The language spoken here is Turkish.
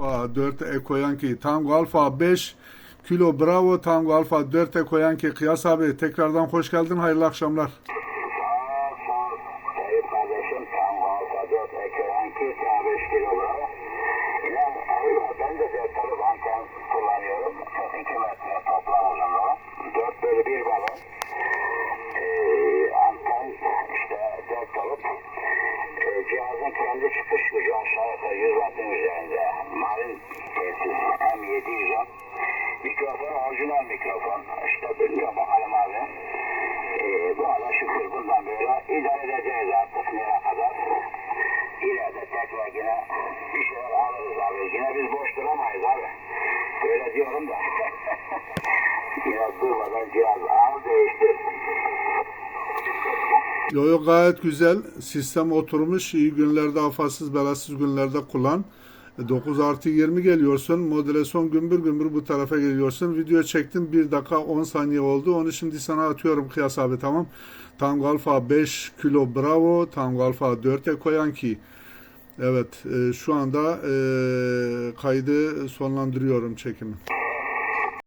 Alfa 4 Eko Yankee, Tango Alfa 5 Kilo Bravo, Tango Alfa 4 Eko Yankee. Kıyas abi tekrardan hoş geldin. Hayırlı akşamlar. Kardeşim Tango Alfa 4 Eko Yankee K5 kilogram. İnan idare edeceğiz artık nereye kadar. İleride tekrar yine bir şeyler alırız abi. Yine biz boş duramayız abi. Böyle diyorum da. yine durmadan cihaz al değiştir. Yo yo gayet güzel. Sistem oturmuş. İyi günlerde, afasız, belasız günlerde kullan. 9 artı 20 geliyorsun. Modülasyon gümbür gümbür bu tarafa geliyorsun. Video çektim. 1 dakika 10 saniye oldu. Onu şimdi sana atıyorum Kıyas abi tamam. Tango Alfa 5 kilo Bravo. Tango Alfa 4 Eko Yankee. Evet e, şu anda e, kaydı sonlandırıyorum çekimi.